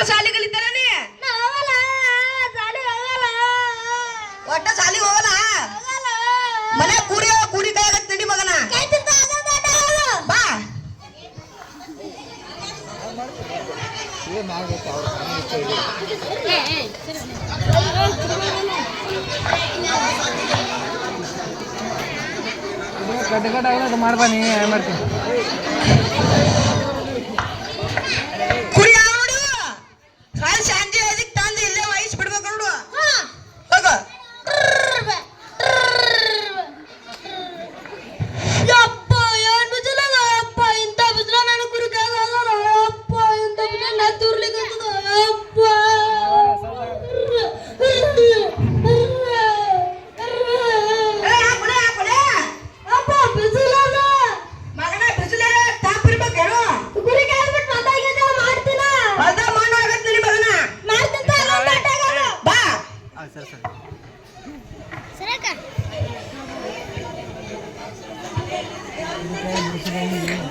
ಮಕ್ಕಳು ಶಾಲೆ ಕಲಿತಾರನಿ ಒಟ್ಟ ಶಾಲಿಗೆ ಹೋಗಲ್ಲ? ಮನೆ ಕೂಡಿ ಕೂಡಿ ಕೈ ಆಗತ್ತೆ ನಡಿ ಮಗನ. ಬಾ. ಗಡ್ಡ ಕಟ್ಟ ಆಗಲ್ಲ ಮಾಡ್ಬಾ ನೀ ಏನ್ ಮಾಡ್ತೀನಿ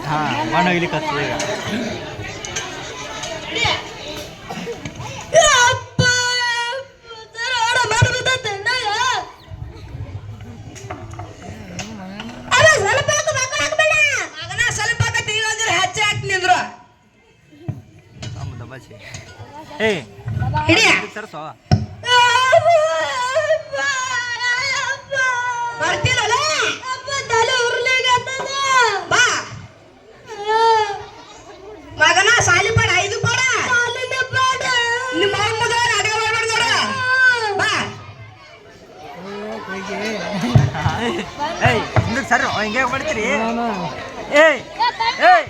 ಹಾ ಮಣ್ಣು ಹೋಗ್ಲಿಕ್ಕೆ ಹತ್ತದ ಈಗ. ಯಪ್ಪ ಸರ ಸರ್ಸೋ ಬರ್ತೀನಲ್ಲ ಬಾ. ಮಗನ ಸಾಲಿ ಪಾಡ ಐದು ಪಾಡ. ನಿಮ್ಮ ಮಗ ಅಡಗ ಮಾಡ್ಬಾರ್ದು ನೋಡ ಬಾ. ಏಯ್ ಹಿಂದಕ್ಕೆ ಸರ್ ಹಿಂಗೆ ಮಾಡ್ತೀರಿ? ಏಯ್ ಏಯ್.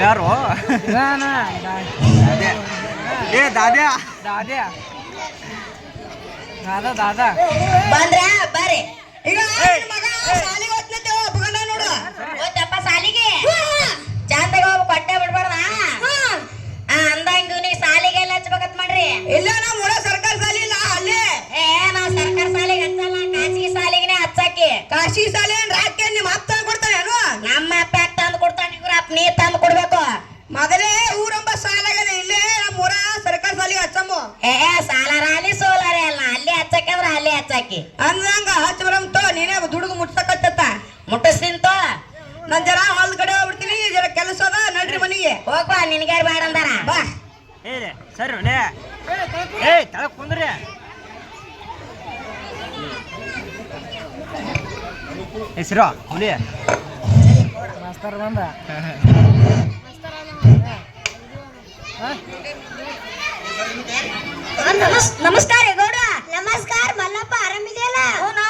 ಯಾರು? ದಾದ್ಯಾ ಏ ದಾದ್ಯಾ. ದಾದ್ಯಾ. ದಾದಾ ದಾದಾ. ಬಂದ್ರ? ಬರ್ರಿ ಈಗ ಮಗ. ಸಾಲಿಗೆ ಹೋಗ್ತೈತೆ ಒಪ್ಕೊಂಡ ನೋಡು. ಹಚ್ಚಾಕಿ. ಅಂದಂಗ ಹಚ್ಚ ಬರಂತೋ ನೀನೇ ದುಡುಗು ಮುಟ್ಸಕತ್ತ ಮುಟ್ಟಿಸ್ತಿಂತೋ ನನ್ ಜರ ಹೊಲ್ ಕಡೆ ಹೋಗ್ಬಿಡ್ತೀನಿ ಜರ ಕೆಲಸ ಅದ ನಡ್ರಿ ಮನಿಗೆ. ಹೋಗ್ಬಾ ನಿನ್ಗ್ಯಾರ ಬೇಡ ಅಂದಾರ? ಬಾ. ಏ ಸರ್ ಲೇ ಏಯ್ ತಳಕ್ ಕುಂದ್ರಿ. ಹೆಸರು ಹುಲಿ. ಮಾಸ್ತರ್ ಬಂದ ನಮಸ್ಕಾರ ಗೌಡ नमस्कार मला पारमी दिला हो ना.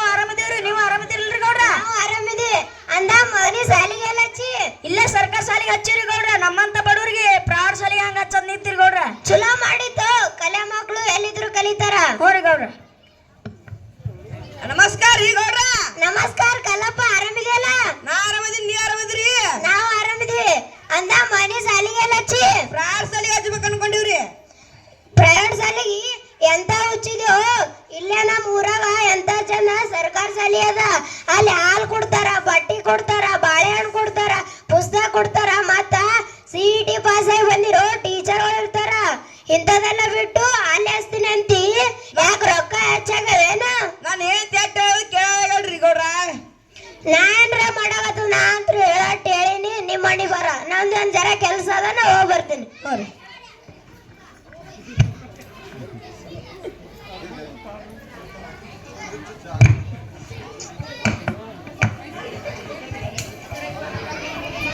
ಎಂತ ಹುಚ್ಚಿದ್ಯೋ? ಇಲ್ಲೇ ನಮ್ಮ ಊರಾಗ ಎಂತ ಜನ ಸರ್ಕಾರ ಶಾಲೆ ಅದ. ಅಲ್ಲಿ ಹಾಲು ಕೊಡ್ತಾರ ಬಟ್ಟಿ ಕೊಡ್ತಾರ ಬಾಳೆಹಣ್ಣು ಕೊಡ್ತಾರ ಪುಸ್ತಕ ಕೊಡ್ತಾರ ಮತ್ತ ಸಿ ಟಿ ಪಾಸ್ ಆಗಿ ಬಂದಿರೋ ಟೀಚರ್ಗಳು ಇರ್ತಾರ. ಇಂಥದೆಲ್ಲ ಬಿಟ್ಟು ಅಲ್ಲಿ ಹಚ್ತೀನಿ ಅಂತಿ. ಯಾಕೆ ರೊಕ್ಕ ಹೆಚ್ಚಾಗವೇನ? ನಾನು ಕೇಳ್ರಿ ಕೇಳಲ್ರಿ ಗೌಡ್ರ. ನಾನ್ರ ಏನ್ರ ಮಾಡಾಕತ್ತು ನಾ ಅಂತೂ ಹೇಳಟ್ ಹೇಳಿನಿ ನಿಮ್ಮ ಮನೆ ಬರ. ನಂದು ಒಂದು ಜರ ಕೆಲಸ ಅದ ನಾ ಹೋಗಿ ಬರ್ತೀನಿ.